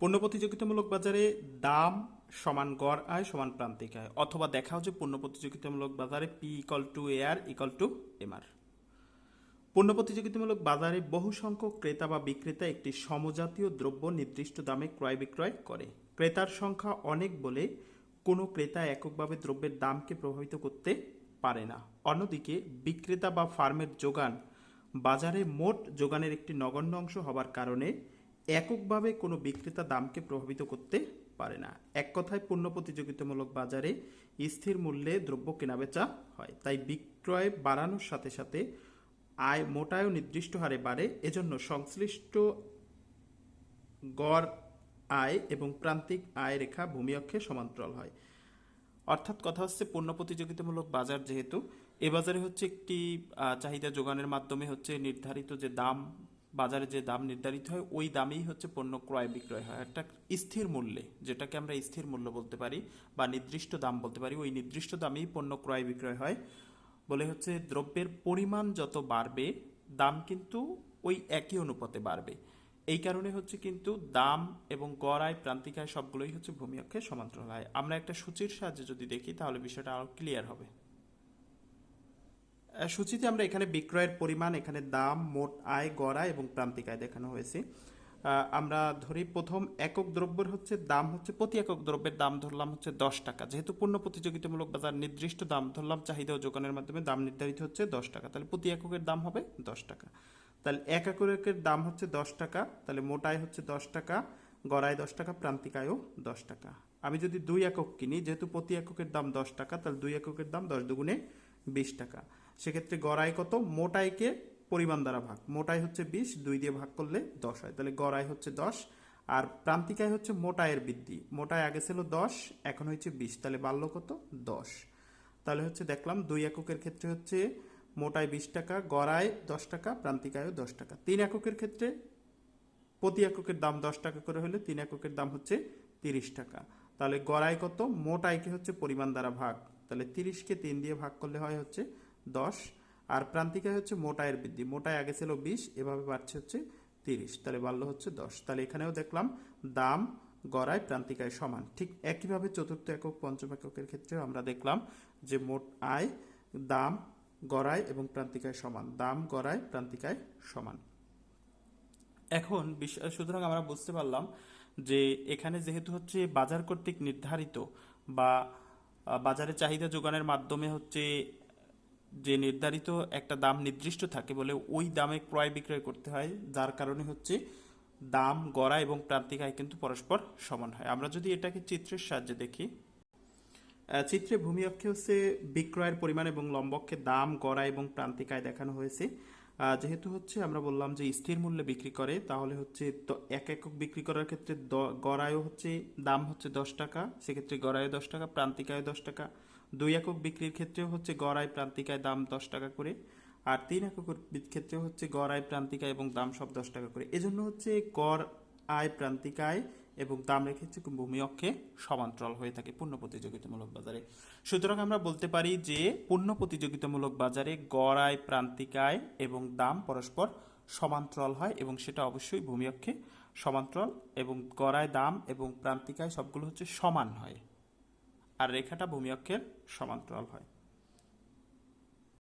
পণ্য প্রতিযোগিতামূলক বাজারে দাম সমান গড় আয়, সমান প্রান্তিক আয়। অথবা দেখাও যে পণ্য প্রতিযোগিতামূলক বাজারে P equal to A R equal to MR পণ্য প্রতিযোগিতামূলক বাজারে বহু সংখ্যক ক্রেতা বা বিক্রেতা একটি সমজাতীয় দ্রব্য নির্দিষ্ট দামে ক্রয় বিক্রয় করে। ক্রেতার সংখ্যা অনেক বলে কোনো ক্রেতা এককভাবে দ্রব্যের দামকে প্রভাবিত করতে পারে না। অন্যদিকে, বিক্রেতা বা ফার্মের যোগান বাজারে মোট যোগানের একটি নগণ্য অংশ হবার কারণে এককভাবে কোনো বিক্রেতা দামকে প্রভাবিত করতে পারে না। এক কথায়, পণ্য প্রতিযোগিতামূলক বাজারে স্থির মূল্যে দ্রব্য কেনাবেচা হয়, তাই বিক্রয় বাড়ানোর সাথে সাথে আয় মোটায়ও নির্দিষ্ট হারে বাড়ে। এজন্য সংশ্লিষ্ট গড় আয় এবং প্রান্তিক আয় রেখা ভূমি অক্ষে সমান্তরাল হয়। অর্থাৎ কথা হচ্ছে, পণ্য প্রতিযোগিতামূলক বাজার যেহেতু, এ বাজারে হচ্ছে একটি চাহিদা যোগানের মাধ্যমে হচ্ছে নির্ধারিত যে দাম বাজারে যে দাম নির্ধারিত হয়, ওই দামেই হচ্ছে পণ্য ক্রয় বিক্রয় হয়। একটা স্থির মূল্যে, যেটাকে আমরা স্থির মূল্য বলতে পারি বা নির্দিষ্ট দাম বলতে পারি, ওই নির্দিষ্ট দামেই পণ্য ক্রয় বিক্রয় হয়। বলে হচ্ছে দ্রব্যের পরিমাণ যত বাড়বে, দাম কিন্তু ওই একই অনুপাতে বাড়বে। এই কারণে হচ্ছে কিন্তু দাম এবং গড় আয়, প্রান্তিক আয় সবগুলোই হচ্ছে ভূমি অক্ষে সমান্তরাল হয় আমরা একটা সূচির সাহায্যে যদি দেখি, তাহলে বিষয়টা আরও ক্লিয়ার হবে। সূচিতে আমরা এখানে বিক্রয়ের পরিমাণ, এখানে দাম, মোট আয়, গড়া এবং প্রান্তিক আয় দেখানো হয়েছে। আমরা ধরি প্রথম একক দ্রব্যের হচ্ছে দাম হচ্ছে, প্রতি একক দ্রব্যের দাম ধরলাম হচ্ছে দশ টাকা। যেহেতু পূর্ণ প্রতিযোগিতামূলক বাজার নির্দিষ্ট দাম ধরলাম, চাহিদা ও যোগানের মাধ্যমে দাম নির্ধারিত হচ্ছে দশ টাকা। তাহলে প্রতি এককের দাম হবে দশ টাকা। তাহলে এক এককের দাম হচ্ছে দশ টাকা, তাহলে মোট আয় হচ্ছে দশ টাকা গড়ায় দশ টাকা, প্রান্তিক আয়ও দশ টাকা। আমি যদি দুই একক কিনি, যেহেতু প্রতি এককের দাম দশ টাকা, তাহলে দুই এককের দাম দশ দুগুণে বিশ টাকা। সেক্ষেত্রে গড়াই কত? মোটাইকে পরিমাণ দ্বারা ভাগ। মোটাই হচ্ছে বিশ, দুই দিয়ে ভাগ করলে দশ হয়। তাহলে গড়াই হচ্ছে দশ, আর প্রান্তিকায় হচ্ছে মোটায়ের বৃদ্ধি। মোটায় আগে ছিল দশ, এখন হচ্ছে বিশ, তাহলে বাড়ল কত? দশ। তাহলে হচ্ছে দেখলাম দুই এককের ক্ষেত্রে হচ্ছে মোটায় বিশ টাকা গড়ায় দশ টাকা, প্রান্তিকায়ও দশ টাকা। তিন এককের ক্ষেত্রে প্রতি এককের দাম দশ টাকা করে হলে তিন এককের দাম হচ্ছে তিরিশ টাকা। তাহলে গড়াই কত? মোট আয়কে হচ্ছে পরিমাণ দ্বারা ভাগ। তাহলে তিরিশকে তিন দিয়ে ভাগ করলে হয় হচ্ছে দশ, আর প্রান্তিকায় হচ্ছে মোটায়ের বৃদ্ধি। মোটায় আগে ছিল বিশ, এভাবে বাড়ছে হচ্ছে তিরিশ, তাহলে বাড়লো হচ্ছে দশ। তাহলে এখানেও দেখলাম দাম গড়ায় প্রান্তিকায় সমান। ঠিক একইভাবে চতুর্থ একক, পঞ্চম এককের ক্ষেত্রেও আমরা দেখলাম যে মোট আয় দাম গড়ায় এবং প্রান্তিকায় সমান। দাম গড়ায় প্রান্তিকায় সমান। এখন সুতরাং আমরা বুঝতে পারলাম যে এখানে যেহেতু হচ্ছে বাজার কর্তৃক নির্ধারিত বা বাজারে চাহিদা যোগানের মাধ্যমে হচ্ছে যে নির্ধারিত একটা দাম নির্দিষ্ট থাকে বলে ওই দামে ক্রয় বিক্রয় করতে হয়, যার কারণে হচ্ছে দাম, গড়া এবং প্রান্তিক আয় কিন্তু পরস্পর সমান হয়। আমরা যদি এটাকে চিত্রের সাহায্যে দেখি চিত্রে ভূমি অক্ষে হচ্ছে বিক্রয়ের পরিমাণ এবং লম্বক্ষে দাম, গড়া এবং প্রান্তিক আয় দেখানো হয়েছে। যেহেতু হচ্ছে আমরা বললাম যে স্থির মূল্যে বিক্রি করে, তাহলে হচ্ছে এক একক বিক্রি করার ক্ষেত্রে গড়ায়ও হচ্ছে দাম হচ্ছে দশ টাকা, সেক্ষেত্রে গড়ায় দশ টাকা, প্রান্তিক প্রান্তিকায় দশ টাকা। দুই একক বিক্রির ক্ষেত্রেও হচ্ছে গড়ায় প্রান্তিকায় দাম দশ টাকা করে, আর তিন এককের বি- ক্ষেত্রেও হচ্ছে গড় আয় প্রান্তিকায় এবং দাম সব দশ টাকা করে। এজন্য হচ্ছে গড় আয় প্রান্তিকায় এবং দাম রেখে হচ্ছে ভূমি অক্ষে সমান্তরাল হয়ে থাকে পূর্ণ প্রতিযোগিতামূলক বাজারে। সুতরাং আমরা বলতে পারি যে পূর্ণ প্রতিযোগিতামূলক বাজারে গড় আয় প্রান্তিকায় এবং দাম পরস্পর সমান্তরাল হয় এবং সেটা অবশ্যই ভূমি অক্ষে সমান্তরাল এবং গড়ায় দাম এবং প্রান্তিকায় সবগুলো হচ্ছে সমান হয়। আর রেখাটা ভূমি অক্ষের সমান্তরাল হয়।